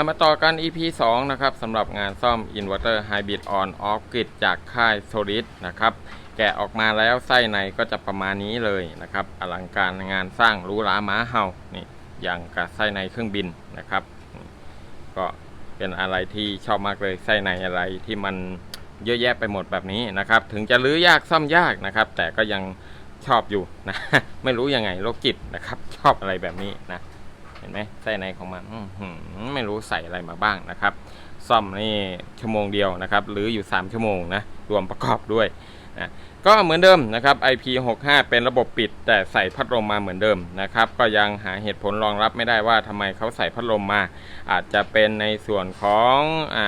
ามาต่อกัน EP 2 นะครับสำหรับงานซ่อม Inverter Hybrid On Off Grid จากค่าย Solid นะครับ แกะออกมาแล้วไส้ในก็จะประมาณนี้เลยนะครับ อลังการงานสร้างหรูหราม้าเห่านี่อย่างกับไส้ในเครื่องบินนะครับ ก็เป็นอะไรที่ชอบมากเลยไส้ในอะไรที่มันเยอะแยะไปหมดแบบนี้นะครับ ถึงจะรื้อยากซ่อมยากนะครับ แต่ก็ยังชอบอยู่นะ ไม่รู้ยังไงโรคจิตนะครับ ชอบอะไรแบบนี้นะ เห็นไหมไส้ในของมันไม่รู้ใส่อะไรมาบ้างนะครับ ซ่อมนี่ชั่วโมงเดียวนะครับ หรืออยู่ 3 ชั่วโมงนะรวมประกอบด้วยนะก็เหมือนเดิมนะครับ IP65 เป็นระบบปิด แต่ใส่พัดลมมาเหมือนเดิมนะครับ ก็ยังหาเหตุผลรองรับไม่ได้ว่าทำไมเขาใส่พัดลมมา อาจจะเป็นในส่วนของอ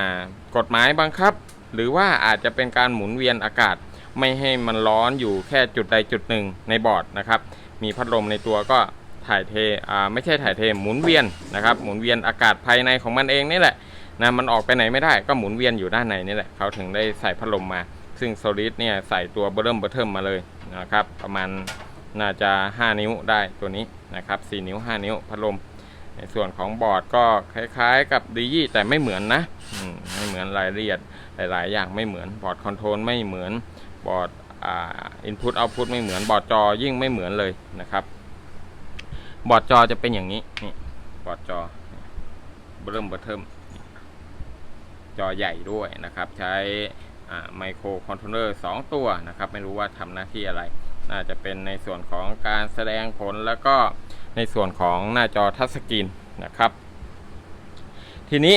กฎหมายบังคับ หรือว่าอาจจะเป็นการหมุนเวียนอากาศ ไม่ให้มันร้อนอยู่แค่จุดใดจุดหนึ่งในบอร์ดนะครับ มีพัดลมในตัวก็ ถ่ายเทอ่าไม่ใช่ถ่ายเทหมุนเวียนนะครับหมุนเวียนอากาศภายในของมันเองนี่แหละนะมันออกไปไหนไม่ได้ก็หมุนเวียนอยู่ด้านในนี่แหละเขาถึงได้ใส่พัดลมมา ซึ่งโซลิดเนี่ยใส่ตัวเบอร์เริ่มเบอร์เทิมมาเลยนะครับประมาณน่าจะ 5 นิ้วได้ตัวนี้นะครับ4นิ้ว 5 นิ้วพัดลม ในส่วนของบอร์ดก็คล้ายๆ กับดียี่แต่ไม่เหมือนนะมไม่เหมือนรายละเอียดหลายๆ อย่างไม่เหมือนบอร์ดคอนโทรลไม่เหมือนบอร์ดอินพุตเอาพุตไม่เหมือนบอร์ดจอยิ่งไม่เหมือนเลยนะครับ บอร์ดจอจะเป็นอย่างนี้นี่บอร์ดจอเริ่มเบอร์เทิมจอใหญ่ด้วยนะครับ ใช้ไมโครคอนโทรลเลอร์2ตัวนะครับ ไม่รู้ว่าทำหน้าที่อะไร น่าจะเป็นในส่วนของการแสดงผลแล้วก็ในส่วนของหน้าจอทัชสกรีนนะครับ ทีนี้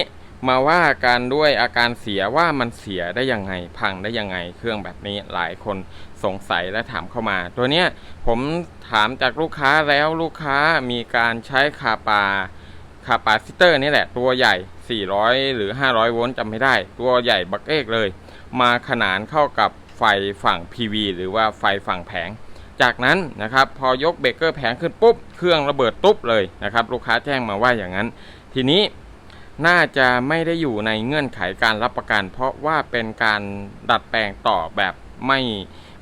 มาว่าการด้วยอาการเสียว่ามันเสียได้ยังไง พังได้ยังไง เครื่องแบบนี้หลายคนสงสัยและถามเข้ามา ตัวเนี้ยผมถามจากลูกค้าแล้วลูกค้ามีการใช้คาปาคาปาซิเตอร์นี่แหละตัวใหญ่ 400 หรือ 500 โวลต์จำไม่ได้ ตัวใหญ่บักเอกเลย มาขนานเข้ากับไฟฝั่ง PV หรือว่าไฟฝั่งแผง จากนั้นนะครับพอยกเบรกเกอร์แผงขึ้นปุ๊บ เครื่องระเบิดตุ๊บเลยนะครับลูกค้าแจ้งมาว่าอย่างนั้น ทีนี้ น่าจะไม่ได้อยู่ในเงื่อนไขการรับประกัน เพราะว่าเป็นการดัดแปลงต่อแบบไม่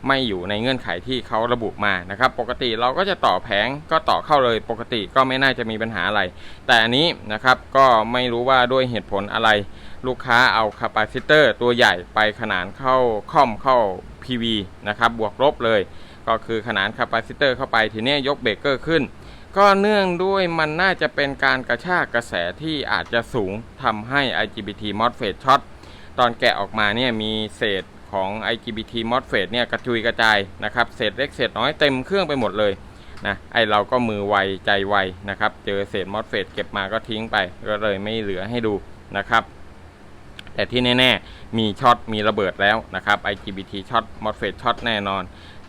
ไม่อยู่ในเงื่อนไขที่เขาระบุมานะครับ ปกติเราก็จะต่อแผงก็ต่อเข้าเลย ปกติก็ไม่น่าจะมีปัญหาอะไร แต่อันนี้นะครับก็ไม่รู้ว่าด้วยเหตุผลอะไร ลูกค้าเอาคาปาซิเตอร์ตัวใหญ่ไปขนานเข้าคอมเข้า PV นะครับบวกลบเลย ก็คือขนานคาปาซิเตอร์เข้าไปทีนี้ยกเบรกเกอร์ขึ้น ก็เนื่องด้วยมันน่าจะเป็นการกระชากกระแสที่อาจจะสูงทำให้ IGBT MOSFET ช็อตตอนแกะออกมาเนี่ยมีเศษของ IGBT MOSFET เนี่ยกระจุยกระจายนะครับ เศษเล็กเศษน้อยเต็มเครื่องไปหมดเลยนะไอเราก็มือไวใจไวนะครับ เจอเศษ MOSFET เก็บมาก็ทิ้งไป ก็เลยไม่เหลือให้ดูนะครับ แต่ที่แน่ ๆ มีช็อตมีระเบิดแล้วนะครับ IGBT ช็อต MOSFET ช็อตแน่นอน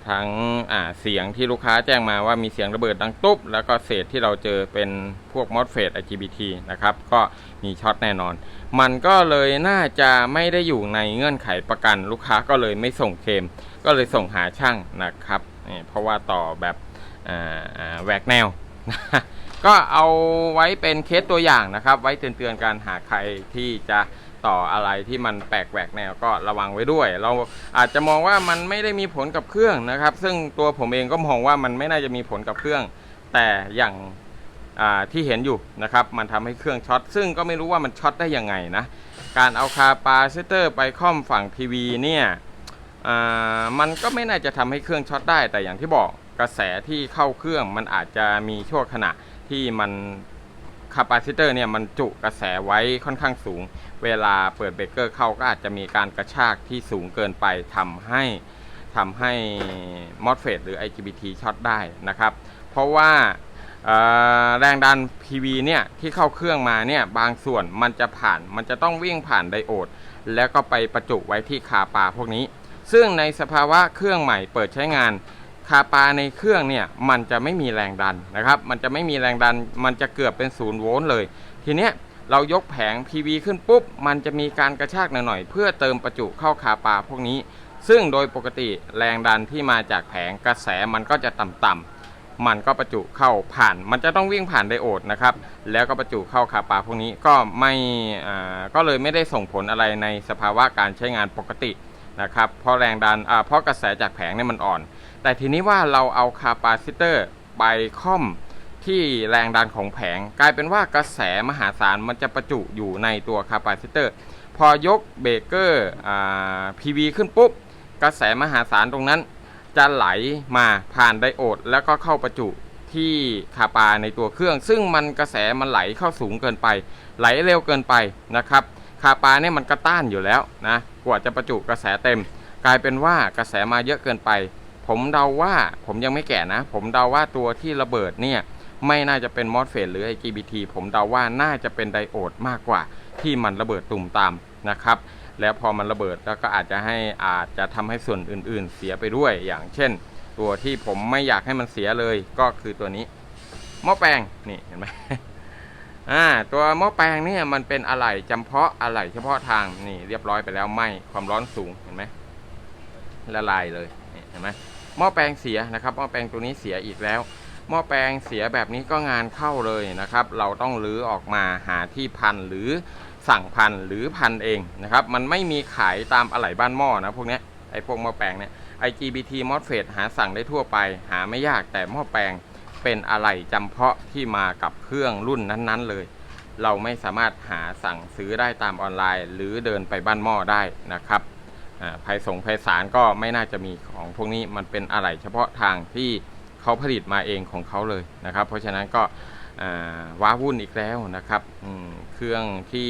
ทั้งอ่าเสียงที่ลูกค้าแจ้งมาว่ามีเสียงระเบิดดังตุ๊บ แล้วก็เศษที่เราเจอเป็นพวก MOSFET IGBT นะครับ ก็มีช็อตแน่นอน มันก็เลยน่าจะไม่ได้อยู่ในเงื่อนไขประกัน ลูกค้าก็เลยไม่ส่งเคม ก็เลยส่งหาช่างนะครับ เพราะว่าต่อแบบแหวกแนว ก็เอาไว้เป็นเคสตัวอย่างนะครับ ไว้เตือนๆการหาใครที่จะ ต่ออะไรที่มันแปลกแหวกแนวก็ระวังไว้ด้วย เราอาจจะมองว่ามันไม่ได้มีผลกับเครื่องนะครับ ซึ่งตัวผมเองก็มองว่ามันไม่น่าจะมีผลกับเครื่อง แต่อย่างาที่เห็นอยู่นะครับมันทำให้เครื่องช็อต ซึ่งก็ไม่รู้ว่ามันช็อตได้ยังไงนะการเอาคาปาซิเตอร์ไปค่อมฝั่ง PV เนี่ยมันก็ไม่น่าจะทำให้เครื่องช็อตได้ แต่อย่างที่บอกกระแสที่เข้าเครื่องมันอาจจะมีช่วงขณะที่มัน คาปาซิเตอร์เนี่ยมันจุกระแสไว้ค่อนข้างสูง เวลาเปิดเบรกเกอร์เข้าก็อาจจะมีการกระชากที่สูงเกินไปทำให้ทำให้ MOSFET หรือ IGBT ช็อตได้นะครับ เพราะว่าแรงดัน PV เนี่ยที่เข้าเครื่องมาเนี่ยบางส่วนมันจะผ่านมันจะต้องวิ่งผ่านไดโอด แล้วก็ไปประจุไว้ที่คาปาพวกนี้ ซึ่งในสภาวะเครื่องใหม่เปิดใช้งาน คาปาในเครื่องเนี่ยมันจะไม่มีแรงดันนะครับ มันจะไม่มีแรงดัน มันจะเกือบเป็นศูนย์โวลต์เลย ทีเนี้ยเรายกแผง PV ขึ้นปุ๊บ มันจะมีการกระชากหน่อยๆเพื่อเติมประจุเข้าคาปาพวกนี้ ซึ่งโดยปกติแรงดันที่มาจากแผงกระแสมันก็จะต่ำๆมันก็ประจุเข้าผ่าน มันจะต้องวิ่งผ่านไดโอดนะครับ แล้วก็ประจุเข้าคาปาพวกนี้ก็ไม่อ่าก็เลยไม่ได้ส่งผลอะไรในสภาวะการใช้งานปกตินะครับ เพราะแรงดันอ่าเพราะกระแสจากแผงเนี่ยมันอ่อน แต่ทีนี้ว่าเราเอาคาปาซิเตอร์ไปค่อมที่แรงดันของแผง กลายเป็นว่ากระแสมหาศาลมันจะประจุอยู่ในตัวคาปาซิเตอร์ พอยกเบรกเกอร์อ่า PV ขึ้นปุ๊บ กระแสมหาศาลตรงนั้น จะไหลมาผ่านไดโอด แล้วก็เข้าประจุที่คาปาในตัวเครื่อง ซึ่งมันกระแสมันไหลเข้าสูงเกินไป ไหลเร็วเกินไปนะครับคาปาเนี่ยมันก็ต้านอยู่แล้วนะกว่าจะประจุกระแสเต็ม กลายเป็นว่ากระแสมาเยอะเกินไป ผมเดาว่าผมยังไม่แก่นะ ผมเดาว่าตัวที่ระเบิดเนี่ย ไม่น่าจะเป็นมอสเฟตหรือ IGBT ผมเดาว่าน่าจะเป็นไดโอดมากกว่า ที่มันระเบิดตุ่มตามนะครับ แล้วพอมันระเบิดแล้วก็อาจจะให้อาจจะทำให้ส่วนอื่น ๆ เสียไปด้วย อย่างเช่น ตัวที่ผมไม่อยากให้มันเสียเลยก็คือตัวนี้หม้อแปลงนี่เห็นไหมอ่าตัวหม้อแปลงเนี่ยมันเป็นอะไหล่จำเพาะอะไหล่เฉพาะทางนี่เรียบร้อยไปแล้วไหมความร้อนสูงเห็นไหมละลายเลยนี เห็นไหมหม้อแปลงเสียนะครับหม้อแปลงตัวนี้เสียอีกแล้วหม้อแปลงเสียแบบนี้ก็งานเข้าเลยนะครับ เราต้องรื้อออกมาหาที่พันหรือสั่งพันหรือพันเองนะครับ มันไม่มีขายตามอะไหล่บ้านหม้อนะพวกนี้ไอ้พวกหม้อแปลงเนี่ย IGBT MOSFET หาสั่งได้ทั่วไป หาไม่ยากแต่หม้อแปลงเป็นอะไหล่จำเพาะที่มากับเครื่องรุ่นนั้นๆเลย เราไม่สามารถหาสั่งซื้อได้ตามออนไลน์ หรือเดินไปบ้านหม้อได้นะครับ ภัยสงภัยสารก็ไม่น่าจะมีของพวกนี้มันเป็นอะไหล่เฉพาะทางที่เขาผลิตมาเองของเขาเลยนะครับ เพราะฉะนั้นก็ว้าวุ่นอีกแล้วนะครับเครื่องที่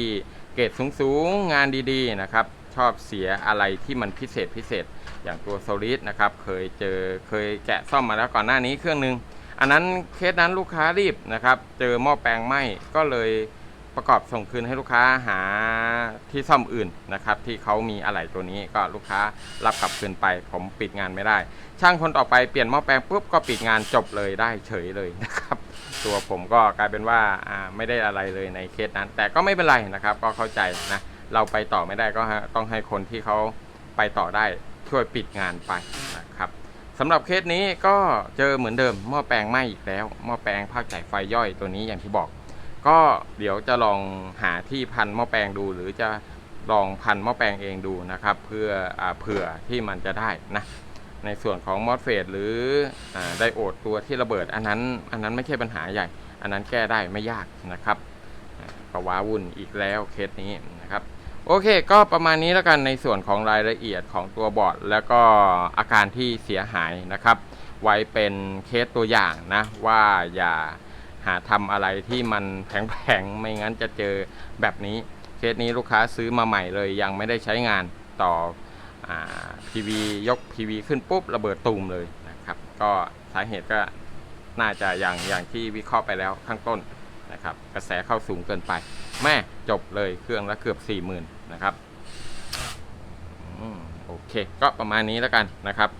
เกรดสูงๆงานดีๆนะครับชอบเสียอะไรที่มันพิเศษพิเศษอย่างตัวโซลิดนะครับเคยเจอเคยแกะซ่อมมาแล้วก่อนหน้านี้เครื่องหนึง อันนั้นเคสนั้นลูกค้ารีบนะครับ เจอหม้อแปลงไหม้ก็เลย ประกอบส่งคืนให้ลูกค้าหาที่ซ่อมอื่นนะครับ ที่เขามีอะไหล่ตัวนี้ก็ลูกค้ารับกลับคืนไป ผมปิดงานไม่ได้ ช่างคนต่อไปเปลี่ยนหม้อแปลงปุ๊บก็ปิดงานจบเลยได้เฉยเลยนะครับ ตัวผมก็กลายเป็นว่าไม่ได้อะไรเลยในเคสนั้น แต่ก็ไม่เป็นไรนะครับ ก็เข้าใจนะเราไปต่อไม่ได้ก็ต้องให้คนที่เขาไปต่อได้ช่วยปิดงานไปนะครับสำหรับเคสนี้ก็เจอเหมือนเดิมหม้อแปลงไหม้อีกแล้วหม้อแปลงภาคจ่ายไฟย่อยตัวนี้อย่างที่บอก ก็เดี๋ยวจะลองหาที่พันหม้อแปลงดู หรือจะลองพันหม้อแปลงเองดูนะครับ เพื่ออเผื่อที่มันจะได้นะในส่วนของมอสเฟตหรืออไดโอดตัวที่ระเบิด อันนั้นอันนั้นไม่ใช่ปัญหาใหญ่ อันนั้นแก้ได้ไม่ยากนะครับก็ว้าวุ่นอีกแล้วเคสนี้นะครับ โอเค ก็ประมาณนี้แล้วกันในส่วนของรายละเอียดของตัวบอร์ดแล้วก็อาการที่เสียหายนะครับ ไว้เป็นเคสตัวอย่างนะว่าอย่า หาทำอะไรที่มันแผงๆไม่งั้นจะเจอแบบนี้ เคสนี้ลูกค้าซื้อมาใหม่เลยยังไม่ได้ใช้งานต่อพีวียก PV ขึ้นปุ๊บระเบิดตูมเลยนะครับ ก็สาเหตุก็น่าจะอย่างอย่างที่วิเคราะห์ไปแล้วข้างต้นนะครับ กระแสเข้าสูงเกินไป แม่จบเลยเครื่องละเกือบ 40,000 นะครับโอเค ก็ประมาณนี้แล้วกันนะครับ